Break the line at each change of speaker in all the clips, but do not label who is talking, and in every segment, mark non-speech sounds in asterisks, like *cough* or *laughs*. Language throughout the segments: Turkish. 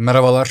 Merhabalar,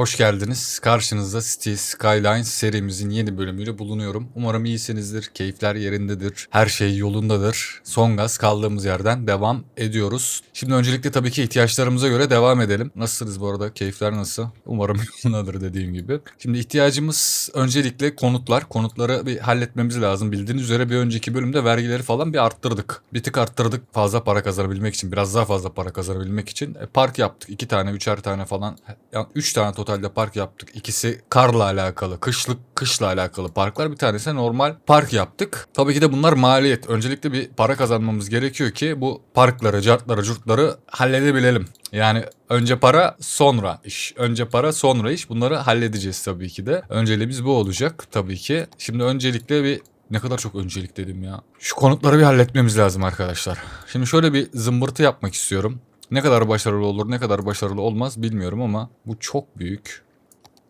hoş geldiniz. Karşınızda City Skylines serimizin yeni bölümüyle bulunuyorum. Umarım iyisinizdir, keyifler yerindedir, her şey yolundadır. Son gaz kaldığımız yerden devam ediyoruz. Şimdi öncelikle tabii ki ihtiyaçlarımıza göre devam edelim. Nasılsınız bu arada? Keyifler nasıl? Umarım *laughs* yolundadır dediğim gibi. Şimdi ihtiyacımız öncelikle konutlar. Konutları bir halletmemiz lazım. Bildiğiniz üzere bir önceki bölümde vergileri falan bir arttırdık. Bir tık arttırdık fazla para kazanabilmek için, biraz daha fazla para kazanabilmek için. E, park yaptık. iki tane, üçer tane falan yani 3 tane totalde park yaptık. İkisi karla alakalı, kışlık kışla alakalı parklar. Bir tanesi normal park yaptık. Tabii ki de bunlar maliyet. Öncelikle bir para kazanmamız gerekiyor ki bu parkları, cartları, curtları halledebilelim. Yani önce para sonra iş. Önce para sonra iş. Bunları halledeceğiz tabii ki de. Önceliğimiz bu olacak tabii ki. Şimdi öncelikle bir ne kadar çok öncelik dedim ya. Şu konutları bir halletmemiz lazım arkadaşlar. Şimdi şöyle bir zımbırtı yapmak istiyorum. Ne kadar başarılı olur ne kadar başarılı olmaz bilmiyorum ama bu çok büyük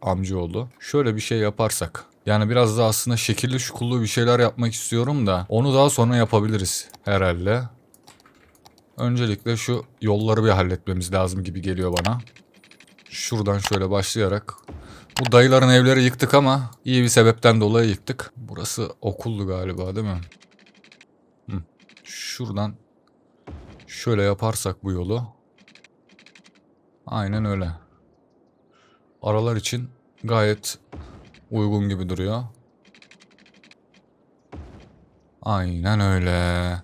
amcaoğlu. Şöyle bir şey yaparsak. Yani biraz da aslında şekilli şukullu bir şeyler yapmak istiyorum da onu daha sonra yapabiliriz herhalde. Öncelikle şu yolları bir halletmemiz lazım gibi geliyor bana. Şuradan şöyle başlayarak. Bu dayıların evleri yıktık ama iyi bir sebepten dolayı yıktık. Burası okuldu galiba değil mi? Şuradan Şöyle yaparsak bu yolu. Aynen öyle. Aralar için gayet uygun gibi duruyor. Aynen öyle.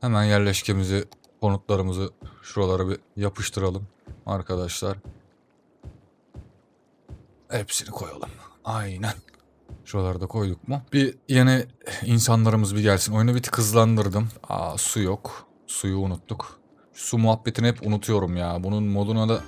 Hemen yerleşkemizi, konutlarımızı şuralara bir yapıştıralım arkadaşlar. Hepsini koyalım. Aynen. Şuralarda koyduk mu? Bir yeni insanlarımız bir gelsin. Oyunu bir tık hızlandırdım. Aa su yok. Suyu unuttuk. Su muhabbetini hep unutuyorum ya. Bunun moduna da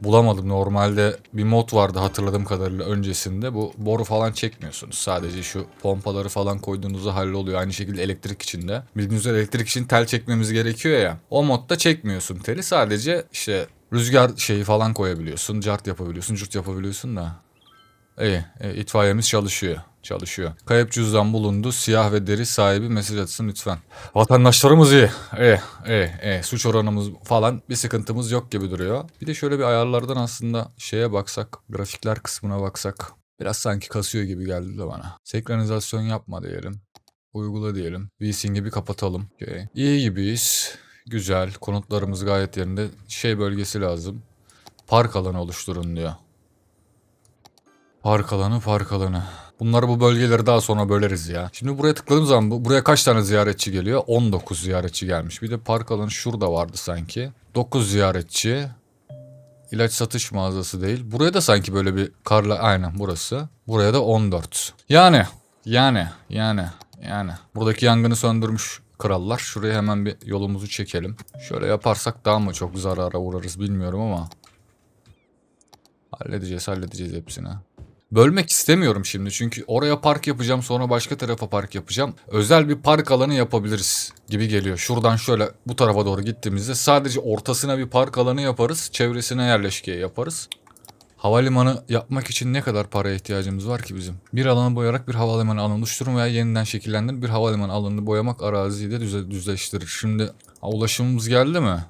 bulamadım. Normalde bir mod vardı hatırladığım kadarıyla öncesinde. Bu boru falan çekmiyorsunuz. Sadece şu pompaları falan koyduğunuzda halloluyor. Aynı şekilde elektrik için de. Bildiğiniz üzere elektrik için tel çekmemiz gerekiyor ya. O modda çekmiyorsun teli. Sadece işte rüzgar şeyi falan koyabiliyorsun. Cart yapabiliyorsun, cürt yapabiliyorsun da. İyi, e, itfaiyemiz çalışıyor çalışıyor. Kayıp cüzdan bulundu. Siyah ve deri sahibi mesaj atsın lütfen. Vatandaşlarımız iyi. İyi, iyi, iyi. Suç oranımız falan bir sıkıntımız yok gibi duruyor. Bir de şöyle bir ayarlardan aslında şeye baksak, grafikler kısmına baksak. Biraz sanki kasıyor gibi geldi de bana. Senkronizasyon yapma diyelim. Uygula diyelim. VSynC'i bir kapatalım. Okay. İyi gibiyiz. Güzel. Konutlarımız gayet yerinde. Şey bölgesi lazım. Park alanı oluşturun diyor. Park alanı, park alanı. Bunları bu bölgeleri daha sonra böleriz ya. Şimdi buraya tıkladığım zaman bu, buraya kaç tane ziyaretçi geliyor? 19 ziyaretçi gelmiş. Bir de park alanı şurada vardı sanki. 9 ziyaretçi. İlaç satış mağazası değil. Buraya da sanki böyle bir karla aynen burası. Buraya da 14. Yani yani yani yani buradaki yangını söndürmüş krallar. Şuraya hemen bir yolumuzu çekelim. Şöyle yaparsak daha mı çok zarara uğrarız bilmiyorum ama. Halledeceğiz halledeceğiz hepsini. Bölmek istemiyorum şimdi çünkü oraya park yapacağım sonra başka tarafa park yapacağım. Özel bir park alanı yapabiliriz gibi geliyor. Şuradan şöyle bu tarafa doğru gittiğimizde sadece ortasına bir park alanı yaparız. Çevresine yerleşke yaparız. Havalimanı yapmak için ne kadar paraya ihtiyacımız var ki bizim? Bir alanı boyarak bir havalimanı alanı oluşturun veya yeniden şekillendirin bir havalimanı alanını boyamak araziyi de düzleştirir. Şimdi ulaşımımız geldi mi?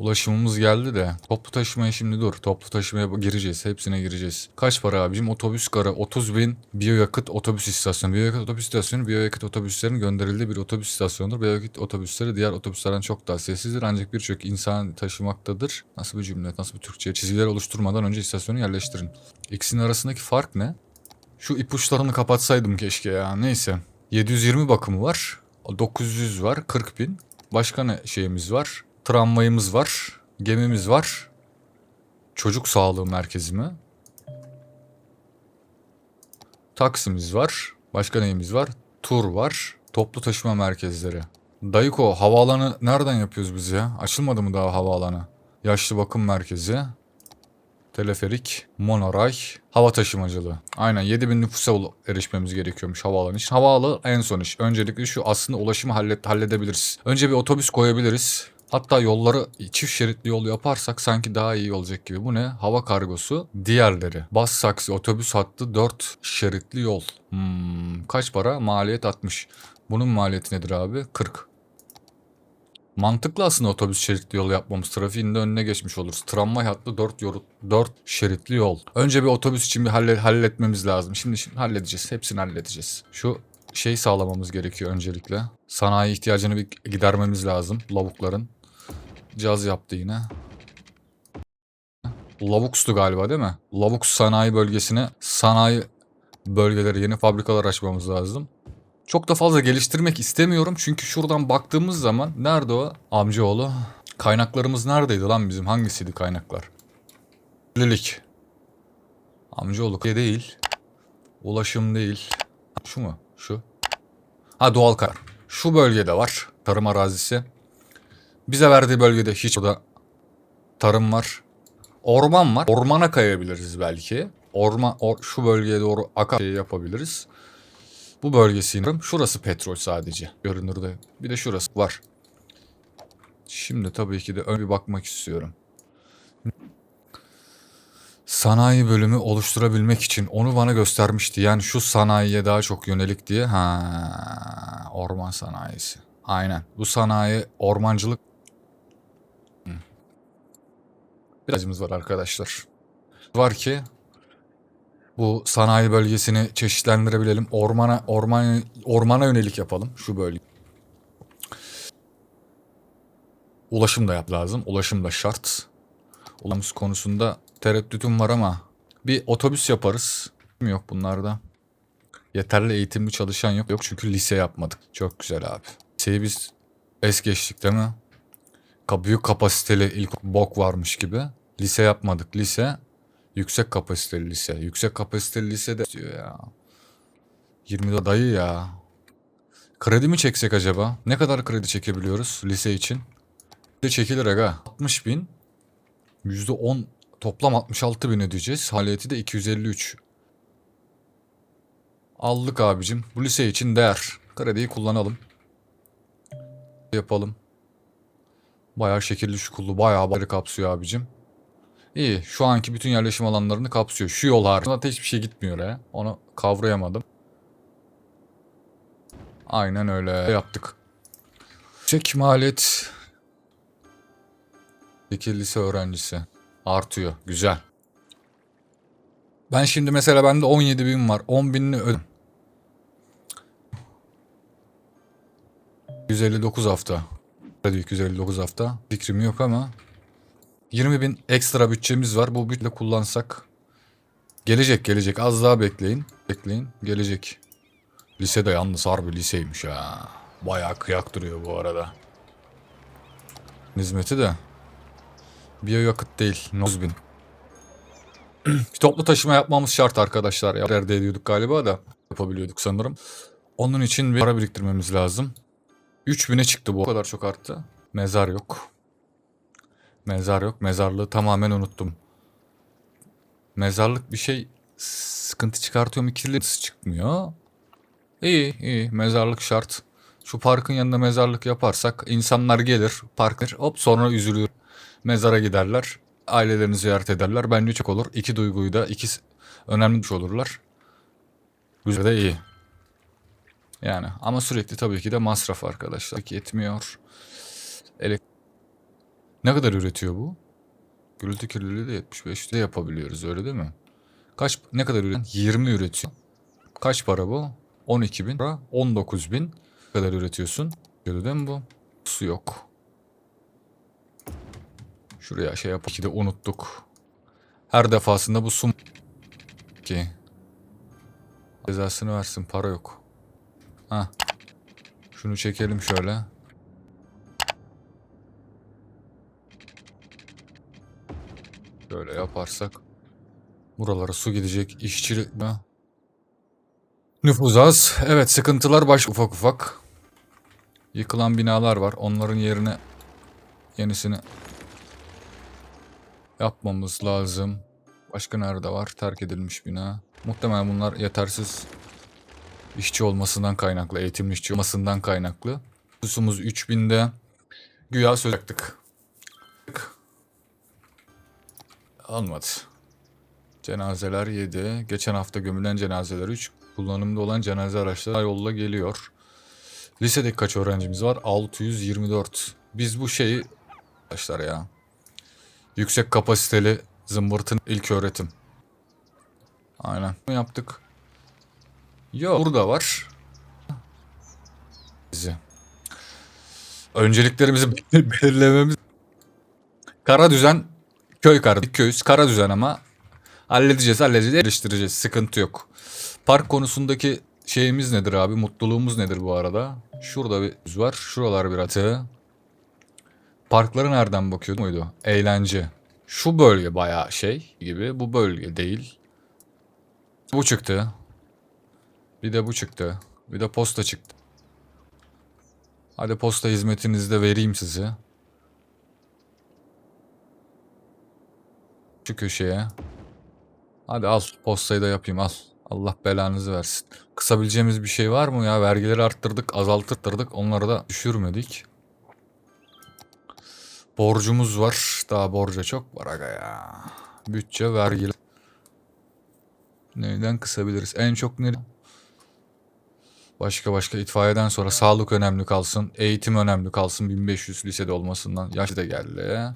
Ulaşımımız geldi de. Toplu taşımaya şimdi dur. Toplu taşımaya gireceğiz. Hepsine gireceğiz. Kaç para abicim? Otobüs karı 30 bin biyoyakıt otobüs istasyonu. Biyoyakıt otobüs istasyonu biyoyakıt otobüslerin gönderildiği bir otobüs istasyonudur. Biyoyakıt otobüsleri diğer otobüslerden çok daha sessizdir ancak birçok insan taşımaktadır. Nasıl bir cümle? Nasıl bir Türkçe? Çizgiler oluşturmadan önce istasyonu yerleştirin. İkisinin arasındaki fark ne? Şu ipuçlarını kapatsaydım keşke ya. Neyse. 720 bakımı var. 900 var. 40 bin. Başka ne şeyimiz var? Tramvayımız var. Gemimiz var. Çocuk sağlığı merkezi mi? Taksimiz var. Başka neyimiz var? Tur var. Toplu taşıma merkezleri. Dayıko havaalanı nereden yapıyoruz biz ya? Açılmadı mı daha havaalanı? Yaşlı bakım merkezi. Teleferik, monoray, hava taşımacılığı. Aynen 7000 nüfusa erişmemiz gerekiyormuş havaalanı için. Havaalanı en son iş. Öncelikle şu aslında ulaşımı hallet halledebiliriz. Önce bir otobüs koyabiliriz. Hatta yolları çift şeritli yol yaparsak sanki daha iyi olacak gibi. Bu ne? Hava kargosu. Diğerleri. Bas saksi otobüs hattı 4 şeritli yol. Hmm, kaç para? Maliyet 60. Bunun maliyeti nedir abi? 40. Mantıklı aslında otobüs şeritli yol yapmamız. Trafiğin de önüne geçmiş oluruz. Tramvay hatlı 4, yol, 4 şeritli yol. Önce bir otobüs için bir halle, halletmemiz lazım. Şimdi, şimdi halledeceğiz. Hepsini halledeceğiz. Şu şey sağlamamız gerekiyor öncelikle. Sanayi ihtiyacını bir gidermemiz lazım. Lavukların. Caz yaptı yine. Lavukstu galiba değil mi? Lavuk sanayi bölgesine sanayi bölgeleri yeni fabrikalar açmamız lazım. Çok da fazla geliştirmek istemiyorum çünkü şuradan baktığımız zaman nerede o amcaoğlu? Kaynaklarımız neredeydi lan bizim? Hangisiydi kaynaklar? Lilik. Amcaoğlu değil. Ulaşım değil. Şu mu? Şu. Ha doğal kar. Şu bölgede var. Tarım arazisi. Bize verdiği bölgede hiç burada tarım var. Orman var. Ormana kayabiliriz belki. Orman or- şu bölgeye doğru akar şey yapabiliriz. Bu bölgesinin şurası petrol sadece görünürde. Bir de şurası var. Şimdi tabii ki de ön bir bakmak istiyorum. Sanayi bölümü oluşturabilmek için onu bana göstermişti. Yani şu sanayiye daha çok yönelik diye. Ha, orman sanayisi. Aynen. Bu sanayi ormancılık Hı. Birazcımız var arkadaşlar. Var ki bu sanayi bölgesini çeşitlendirebilelim. Ormana orman ormana yönelik yapalım şu bölge. Ulaşım da yap lazım. Ulaşım da şart. Ulaşım konusunda tereddütüm var ama bir otobüs yaparız. Yok bunlarda. Yeterli eğitimli çalışan yok. Yok çünkü lise yapmadık. Çok güzel abi. Liseyi biz es geçtik değil mi? Büyük kapasiteli ilk bok varmış gibi. Lise yapmadık. Lise Yüksek kapasiteli lise. Yüksek kapasiteli lise de diyor ya. 20 dayı ya. Kredi mi çeksek acaba? Ne kadar kredi çekebiliyoruz lise için? De çekilir aga. 60 bin. %10 toplam 66 bin ödeyeceğiz. Haliyeti de 253. Aldık abicim. Bu lise için değer. Krediyi kullanalım. Yapalım. Bayağı şekilli şukullu. Bayağı bari kapsıyor abicim. İyi. Şu anki bütün yerleşim alanlarını kapsıyor. Şu yol haricinde hiçbir şey gitmiyor ya. Onu kavrayamadım. Aynen öyle yaptık. Çek maliyet. İki lise öğrencisi. Artıyor. Güzel. Ben şimdi mesela bende 17 bin var. 10 binini ödedim. 159 hafta. Hadi 259 hafta. Fikrim yok ama 20 bin ekstra bütçemiz var. Bu bütçeyle kullansak. Gelecek gelecek. Az daha bekleyin. Bekleyin. Gelecek. Lisede yalnız harbi liseymiş ha. Bayağı kıyak duruyor bu arada. Hizmeti de. Biyoyakıt değil. 9 bin. Bir toplu taşıma yapmamız şart arkadaşlar. Ya, Nerede ediyorduk galiba da. Yapabiliyorduk sanırım. Onun için bir para biriktirmemiz lazım. 3000'e çıktı bu. O kadar çok arttı. Mezar yok. Mezar yok. Mezarlığı tamamen unuttum. Mezarlık bir şey sıkıntı çıkartıyor mu? Kirlisi çıkmıyor. İyi iyi. Mezarlık şart. Şu parkın yanında mezarlık yaparsak insanlar gelir, parkır, hop sonra üzülür. Mezara giderler. Ailelerini ziyaret ederler. Bence çok olur. İki duyguyu da iki önemli bir şey olurlar. Güzel de iyi. Yani ama sürekli tabii ki de masraf arkadaşlar. Yetmiyor. Elektrik ne kadar üretiyor bu? Gürültü kirliliği de 75'te yapabiliyoruz öyle değil mi? Kaç ne kadar üretiyor? 20 üretiyor. Kaç para bu? 12 bin para. 19 bin. Kadar üretiyorsun? Değil mi bu? Su yok. Şuraya şey yap. De unuttuk. Her defasında bu su ki cezasını versin para yok. Ha. Şunu çekelim şöyle. Böyle yaparsak buralara su gidecek işçi nüfuz az. Evet sıkıntılar baş ufak ufak. Yıkılan binalar var. Onların yerine yenisini yapmamız lazım. Başka nerede var? Terk edilmiş bina. Muhtemelen bunlar yetersiz işçi olmasından kaynaklı, eğitimli işçi olmasından kaynaklı. Nüfusumuz 3000'de güya söz yaptık. Almadı. Cenazeler 7. Geçen hafta gömülen cenazeler 3. Kullanımda olan cenaze araçları yolla geliyor. Lisedeki kaç öğrencimiz var? 624. Biz bu şeyi arkadaşlar ya. Yüksek kapasiteli zımbırtın ilk öğretim. Aynen. Ne yaptık? Yok burada var. Bizi. Önceliklerimizi *laughs* belirlememiz. Kara düzen köy karı köyüz. Kara düzen ama halledeceğiz halledeceğiz geliştireceğiz. Sıkıntı yok. Park konusundaki şeyimiz nedir abi? Mutluluğumuz nedir bu arada? Şurada bir düz var. Şuralar bir atı. Parklara nereden bakıyordu muydu? Eğlence. Şu bölge bayağı şey gibi. Bu bölge değil. Bu çıktı. Bir de bu çıktı. Bir de posta çıktı. Hadi posta hizmetinizi de vereyim size. Şu köşeye. Hadi al postayı da yapayım al. Allah belanızı versin. Kısabileceğimiz bir şey var mı ya? Vergileri arttırdık, azalttırdık. Onları da düşürmedik. Borcumuz var. Daha borca çok var aga ya. Bütçe, vergiler. Neyden kısabiliriz? En çok ne? Başka başka itfaiyeden sonra sağlık önemli kalsın. Eğitim önemli kalsın. 1500 lisede olmasından. Yaş da geldi.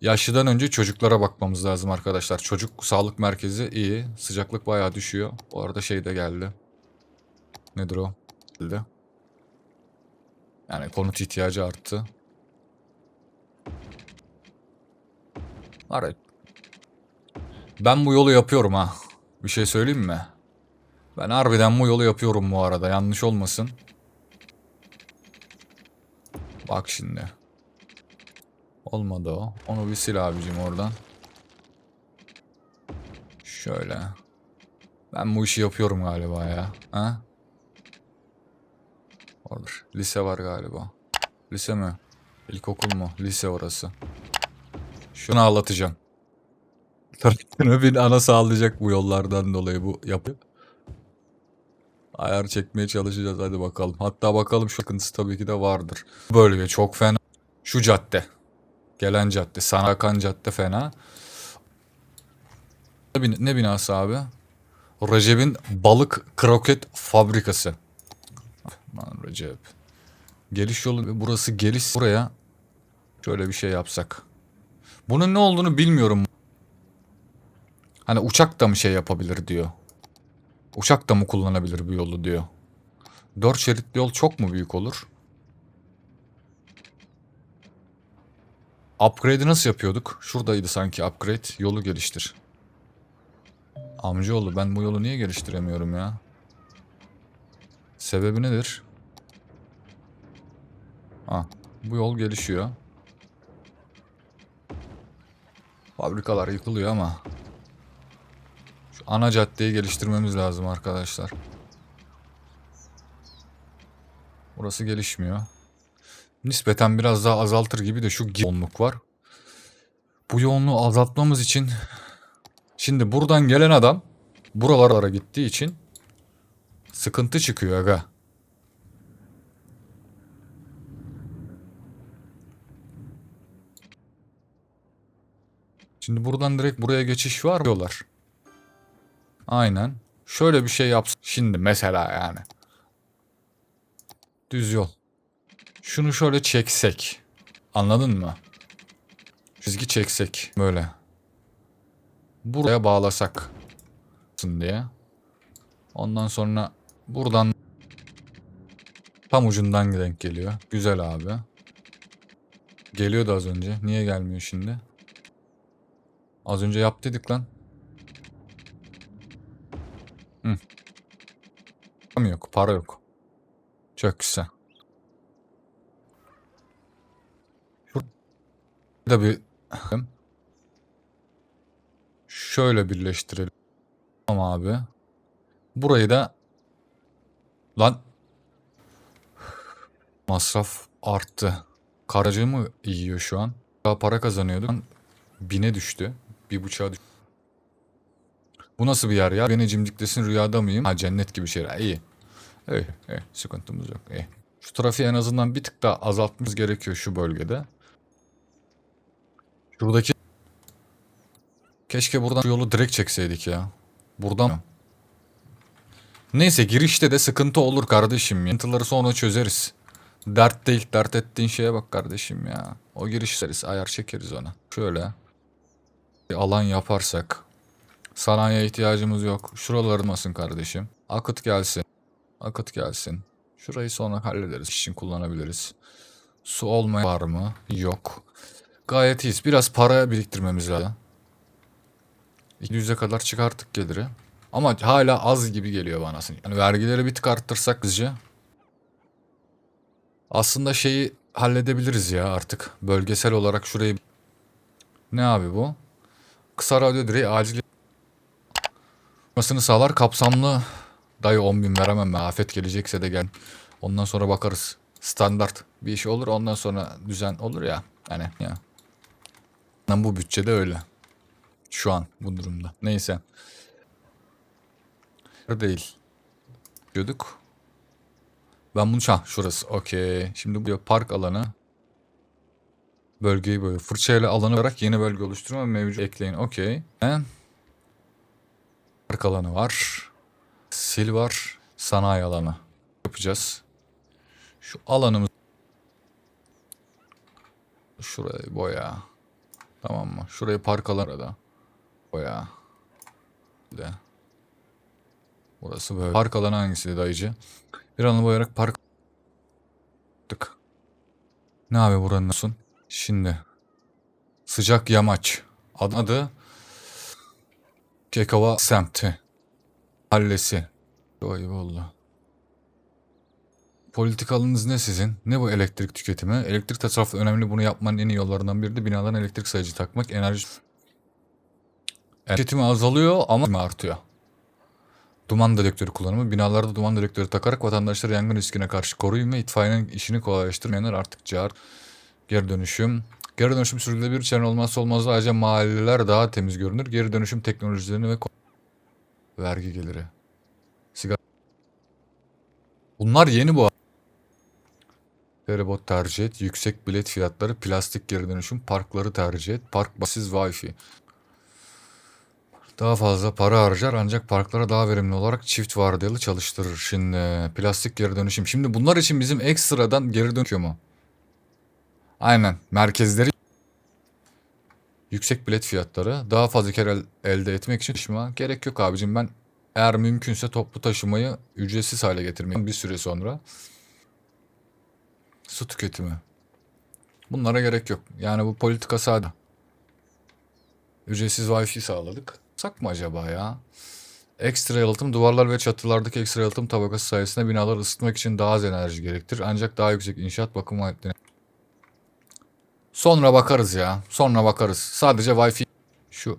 Yaşlıdan önce çocuklara bakmamız lazım arkadaşlar. Çocuk sağlık merkezi iyi. Sıcaklık bayağı düşüyor. Bu arada şey de geldi. Nedir o? Geldi. Yani konut ihtiyacı arttı. Evet. Ben bu yolu yapıyorum ha. Bir şey söyleyeyim mi? Ben harbiden bu yolu yapıyorum bu arada. Yanlış olmasın. Bak şimdi. Olmadı o. Onu bir sil abicim oradan. Şöyle. Ben bu işi yapıyorum galiba ya. Ha? Olur. Lise var galiba. Lise mi? İlkokul mu? Lise orası. Şunu ağlatacağım. *laughs* Trafiğine bir ana sağlayacak bu yollardan dolayı bu yapı. Ayar çekmeye çalışacağız hadi bakalım. Hatta bakalım şu sıkıntısı tabii ki de vardır. Bölge çok fena. Şu cadde. Gelen cadde. Sanakan cadde fena. Ne, bin- ne binası abi? Recep'in balık kroket fabrikası. Lan Recep. Geliş yolu burası geliş buraya şöyle bir şey yapsak. Bunun ne olduğunu bilmiyorum. Hani uçak da mı şey yapabilir diyor. Uçak da mı kullanabilir bu yolu diyor. Dört şeritli yol çok mu büyük olur? Upgrade'i nasıl yapıyorduk? Şuradaydı sanki upgrade. Yolu geliştir. Amcaoğlu ben bu yolu niye geliştiremiyorum ya? Sebebi nedir? Ha, bu yol gelişiyor. Fabrikalar yıkılıyor ama şu ana caddeyi geliştirmemiz lazım arkadaşlar. Burası gelişmiyor. Nispeten biraz daha azaltır gibi de şu yoğunluk var. Bu yoğunluğu azaltmamız için şimdi buradan gelen adam buralara gittiği için sıkıntı çıkıyor aga. Şimdi buradan direkt buraya geçiş var diyorlar. Aynen. Şöyle bir şey yapsın. Şimdi mesela yani. Düz yol. Şunu şöyle çeksek. Anladın mı? Çizgi çeksek. Böyle. Buraya bağlasak. diye. Ondan sonra buradan tam ucundan denk geliyor. Güzel abi. Geliyordu az önce. Niye gelmiyor şimdi? Az önce yap dedik lan. Hı. Para yok, para yok. Çok güzel. Şurada bir şöyle birleştirelim. Tamam abi. Burayı da lan masraf arttı. Karacı mı yiyor şu an? Daha para kazanıyorduk. Bine düştü. Bir buçuğa düştü. Bu nasıl bir yer ya? Beni cimciklesin rüyada mıyım? Ha cennet gibi şeyler. İyi. İyi, iyi. Sıkıntımız yok. İyi. Şu trafiği en azından bir tık daha azaltmamız gerekiyor şu bölgede. Şuradaki... Keşke buradan şu yolu direkt çekseydik ya. Buradan? Neyse girişte de sıkıntı olur kardeşim. Sıkıntıları sonra çözeriz. Dert değil. Dert ettiğin şeye bak kardeşim ya. O giriş serisi ayar çekeriz ona. Şöyle. Bir alan yaparsak. Sanayiye ihtiyacımız yok. Şuraları olmasın kardeşim. Akıt gelsin. Akıt gelsin. Şurayı sonra hallederiz. İş kullanabiliriz. Su olmayan var mı? Yok. Gayet iyiyiz. Biraz para biriktirmemiz lazım. 200'e kadar çıkarttık geliri. Ama hala az gibi geliyor bana. Yani vergileri bir tık arttırsak bizce. Aslında şeyi halledebiliriz ya artık. Bölgesel olarak şurayı... Ne abi bu? Kısa radyo direği acil... Masını sağlar kapsamlı... Dayı 10 bin veremem ben. Afet gelecekse de gel. Ondan sonra bakarız. Standart bir iş olur ondan sonra düzen olur ya. Hani ya. Lan Bu bütçede öyle. Şu an bu durumda. Neyse. Değil. Diyorduk. Ben bunu şah şurası. Okey. Şimdi bu park alanı. Bölgeyi böyle fırçayla alanı olarak yeni bölge oluşturma mevcut ekleyin. Okey. Park alanı var. Sil var. Sanayi alanı. Yapacağız. Şu alanımız. Şurayı boya. Tamam mı? Şurayı park alanı da. Boya. Bir De. Burası böyle. Park alanı hangisiydi dayıcı? Bir alanı boyayarak park Tık. Ne abi buranın olsun? Şimdi. Sıcak yamaç. Adı, adı Kekava semti. Hallesi. Vay valla. Politikalınız ne sizin? Ne bu elektrik tüketimi? Elektrik tasarrufu önemli. Bunu yapmanın en iyi yollarından biri de binadan elektrik sayıcı takmak. Enerji tüketimi azalıyor ama artıyor. Duman dedektörü kullanımı. Binalarda duman dedektörü takarak vatandaşları yangın riskine karşı koruyun ve itfaiyenin işini kolaylaştırmayanlar artık çağır. Geri dönüşüm. Geri dönüşüm sürdürülebilir çevre olmazsa olmazı ayrıca mahalleler daha temiz görünür. Geri dönüşüm teknolojilerini ve vergi geliri. Sigara. Bunlar yeni bu. Feribot tercih et. Yüksek bilet fiyatları. Plastik geri dönüşüm. Parkları tercih et. Park basit Wi-Fi. Daha fazla para harcar ancak parklara daha verimli olarak çift vardiyalı çalıştırır. Şimdi plastik geri dönüşüm. Şimdi bunlar için bizim ekstradan geri dönüşüyor mu? Aynen. Merkezleri yüksek bilet fiyatları. Daha fazla kere el- elde etmek için taşıma gerek yok abicim. Ben eğer mümkünse toplu taşımayı ücretsiz hale getirmeyi bir süre sonra. Su tüketimi. Bunlara gerek yok. Yani bu politika sade. Ücretsiz Wi-Fi sağladık. Sak mı acaba ya? Ekstra yalıtım duvarlar ve çatılardaki ekstra yalıtım tabakası sayesinde binaları ısıtmak için daha az enerji gerektirir. Ancak daha yüksek inşaat bakım maliyetleri. Sonra bakarız ya. Sonra bakarız. Sadece Wi-Fi. Şu.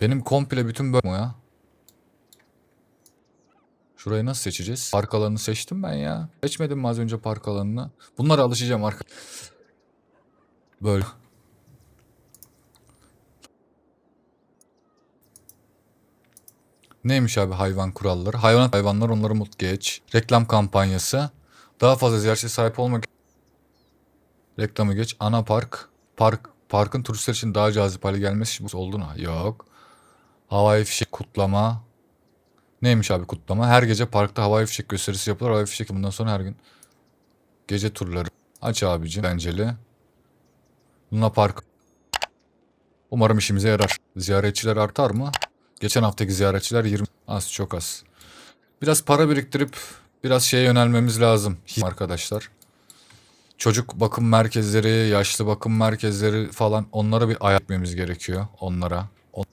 Benim komple bütün bölüm ya. Şurayı nasıl seçeceğiz? Park alanını seçtim ben ya. Seçmedim mi az önce park alanını? Bunlara alışacağım arka. Böyle. Neymiş abi hayvan kuralları? Hayvanat hayvanlar onları mutlu geç. Reklam kampanyası. Daha fazla ziyaretçiye sahip olmak. Reklamı geç. Ana park. Park parkın turistler için daha cazip hale gelmesi için oldu mu? Yok. Havai fişek kutlama. Neymiş abi kutlama? Her gece parkta havai fişek gösterisi yapılır. Havai fişek bundan sonra her gün. Gece turları. Aç abicim. Benceli. Luna Park. Umarım işimize yarar. Ziyaretçiler artar mı? Geçen haftaki ziyaretçiler 20. Az çok az. Biraz para biriktirip biraz şeye yönelmemiz lazım arkadaşlar. Çocuk bakım merkezleri, yaşlı bakım merkezleri falan onlara bir ayak gerekiyor onlara. On-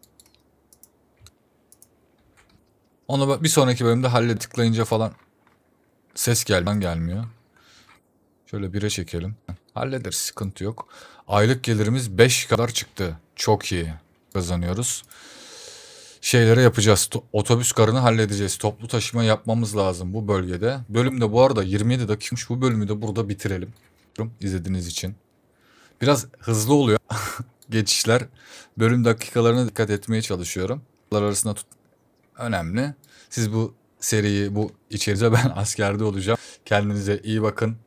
Onu bir sonraki bölümde halle tıklayınca falan ses gelmen gelmiyor. Şöyle bire çekelim. Hallederiz sıkıntı yok. Aylık gelirimiz 5 kadar çıktı. Çok iyi kazanıyoruz. Şeyleri yapacağız. To- otobüs garını halledeceğiz. Toplu taşıma yapmamız lazım bu bölgede. Bölümde bu arada 27 dakikamış. Bu bölümü de burada bitirelim. İzlediğiniz için. Biraz hızlı oluyor *laughs* geçişler. Bölüm dakikalarına dikkat etmeye çalışıyorum. Arasında tut önemli. Siz bu seriyi, bu içeriği *laughs* ben askerde olacağım. Kendinize iyi bakın.